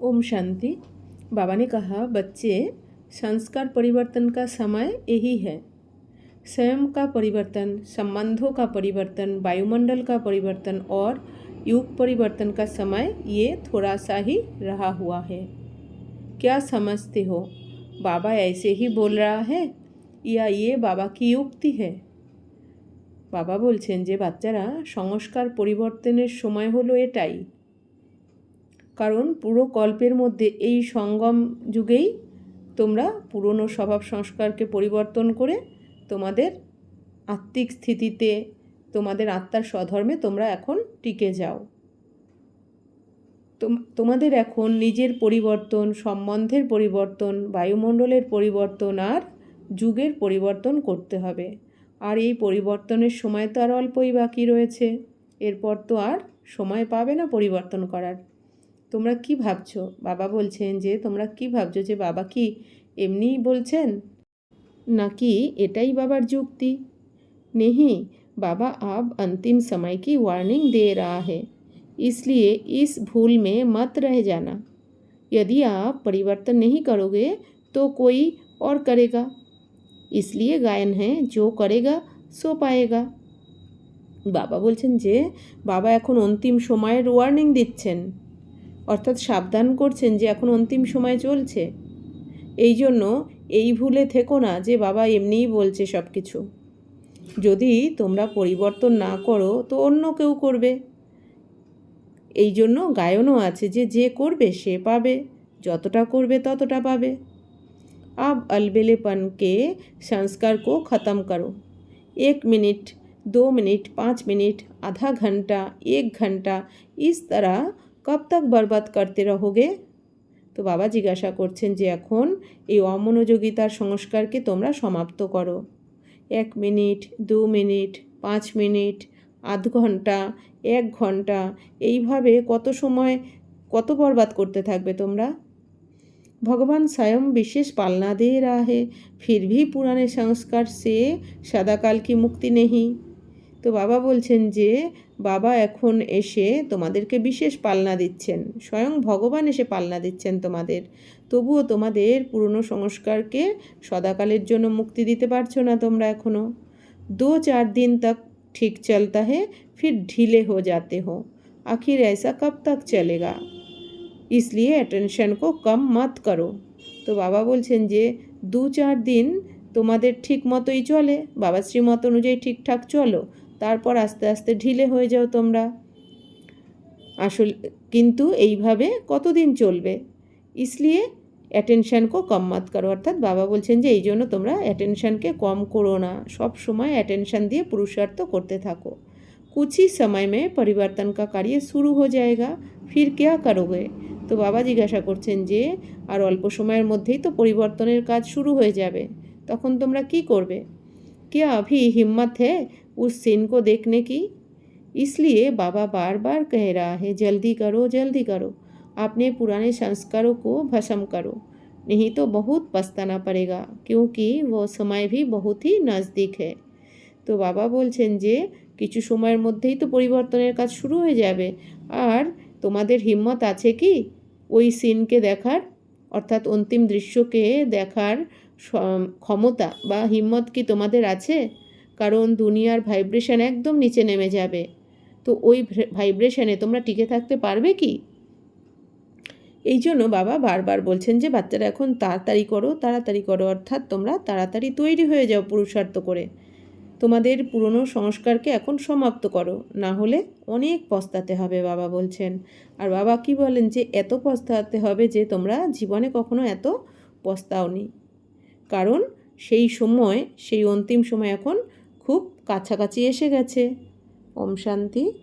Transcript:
ओम शांति बाबा ने कहा बच्चे संस्कार परिवर्तन का समय यही है स्वयं का परिवर्तन संबंधों का परिवर्तन वायुमंडल का परिवर्तन और युग परिवर्तन का समय ये थोड़ा सा ही रहा हुआ है क्या समझते हो बाबा ऐसे ही बोल रहा है या ये বাবা কি যুক্তি है বাবা বলছেন যে বাচ্চারা সংস্কার পরিবর্তনের সময় হলো এটাই কারণ পুরো কল্পের মধ্যে এই সঙ্গম যুগেই তোমরা পুরনো স্বভাব সংস্কারকে পরিবর্তন করে তোমাদের আত্মিক স্থিতিতে, তোমাদের আত্মার স্বধর্মে তোমরা এখন টিকে যাও। তোমাদের এখন নিজের পরিবর্তন, সম্বন্ধের পরিবর্তন, বায়ুমণ্ডলের পরিবর্তন আর যুগের পরিবর্তন করতে হবে। আর এই পরিবর্তনের সময় তো আর অল্পই বাকি রয়েছে। এরপর তো আর সময় পাবে না পরিবর্তন করার। তোমরা কি ভাবছো বাবা বলছেন যে তোমরা কি ভাবছো যে বাবা কি এমনিই বলছেন নাকি এটাই বাবার যুক্তি नहीं बाबा अब अंतिम समय की वार्निंग दे रहा है इसलिए इस भूल में मत रह जाना यदि आप परिवर्तन नहीं करोगे तो कोई और करेगा इसलिए गायन है जो करेगा सो पाएगा বাবা বলছেন যে বাবা এখন অন্তিম সময়ের ওয়ার্নিং দিচ্ছেন অর্থাৎ সাবধান করছেন যে এখন অন্তিম সময় চলছে এই জন্য এই ভুলে থেকো না যে বাবা এমনিই বলছে সব কিছু যদি তোমরা পরিবর্তন না করো তো অন্য কেউ করবে এই জন্য গায়নও আছে যে যে করবে সে পাবে যতটা করবে ততটা পাবে अब अलबेलेपन के संस्कार को ख़त्म करो एक मिनट दो मिनट पाँच मिनट आधा घंटा एक घंटा इस तरह কব তক বরবাদ করতে রহোগে? তো বাবা জিজ্ঞাসা করছেন যে এখন এই অমনোযোগিতার সংস্কারকে তোমরা সমাপ্ত করো। এক মিনিট, দু মিনিট, পাঁচ মিনিট, আধ ঘণ্টা, এক ঘণ্টা, এইভাবে কত সময় কত বরবাদ করতে থাকবে তোমরা? ভগবান স্বয়ং বিশেষ পালনা দিয়ে রাহে ফির ভি সংস্কার সে, সাদাকাল কি মুক্তি নেহি? তো বাবা বলছেন যে বাবা এখন এসে তোমাদেরকে বিশেষ পালনা দিচ্ছেন স্বয়ং ভগবান এসে পালনা দিচ্ছেন তোমাদের তবুও তোমাদের পুরনো সংস্কারকে সদাকালের জন্য মুক্তি দিতে পারছো না তোমরা এখনও দো চার দিন তক ঠিক চলতা হে ফির ঢিলে হো যাতে হো আখির ऐसा कब तक चलेगा इसलिए अटेंशन को कम मत करो তো বাবা বলছেন যে দু চার দিন তোমাদের ঠিক মতোই চলে বাবা শ্রীমত অনুযায়ী ঠিকঠাক চলো তারপর আস্তে আস্তে ঢিলে হয়ে যাও তোমরা আসল কিন্তু এইভাবে কতদিন চলবে ইসলিয়ে অ্যাটেনশানকেও কম মাত করো অর্থাৎ বাবা বলছেন যে এই জন্য তোমরা অ্যাটেনশানকে কম করো না সব সময় অ্যাটেনশান দিয়ে পুরুষার্থ করতে থাকো कुछ ही समय में परिवर्तन का कार्य शुरू हो जाएगा फिर क्या करोगे তো বাবা জিজ্ঞাসা করছেন যে আর অল্প সময়ের মধ্যেই তো পরিবর্তনের কাজ শুরু হয়ে যাবে তখন তোমরা কি করবে क्या अभी हिम्मत है उस सीन को देखने की इसलिए बाबा बार बार कह रहा है जल्दी करो जल्दी करो अपने पुराने संस्कारों को भस्म करो नहीं तो बहुत पछताना पड़ेगा क्योंकि वो समय भी बहुत ही नज़दीक है তো বাবা বলছেন যে কিছু সময়ের মধ্যেই তো পরিবর্তনের কাজ শুরু হয়ে যাবে আর তোমাদের হিম্মত আছে কি ওই সিনকে দেখার অর্থাৎ অন্তিম দৃশ্যকে দেখার ক্ষমতা বা হিম্মত কি তোমাদের আছে কারণ দুনিয়ার ভাইব্রেশন একদম নিচে নেমে যাবে। তো ওই ভাইব্রেশনে তোমরা টিকে থাকতে পারবে কি? এই জন্য বাবা বারবার বলছেন যে, বাচ্চারা এখন তাড়াতাড়ি করো তাড়াতাড়ি করো, অর্থাৎ তোমরা তাড়াতাড়ি তৈরি হয়ে যাও পুরুষার্থ করে। তোমাদের পুরনো সংস্কারকে এখন সমাপ্ত করো, না হলে অনেক পস্তাতে হবে, বাবা বলছেন। আর বাবা কি বলেন যে, এত পস্তাতে হবে যে, তোমরা জীবনে কখনো এত পস্তাওনি। কারণ সেই সময়, সেই অন্তিম সময় এখন খুব কাছাকাছি এসে গেছে। ওম শান্তি।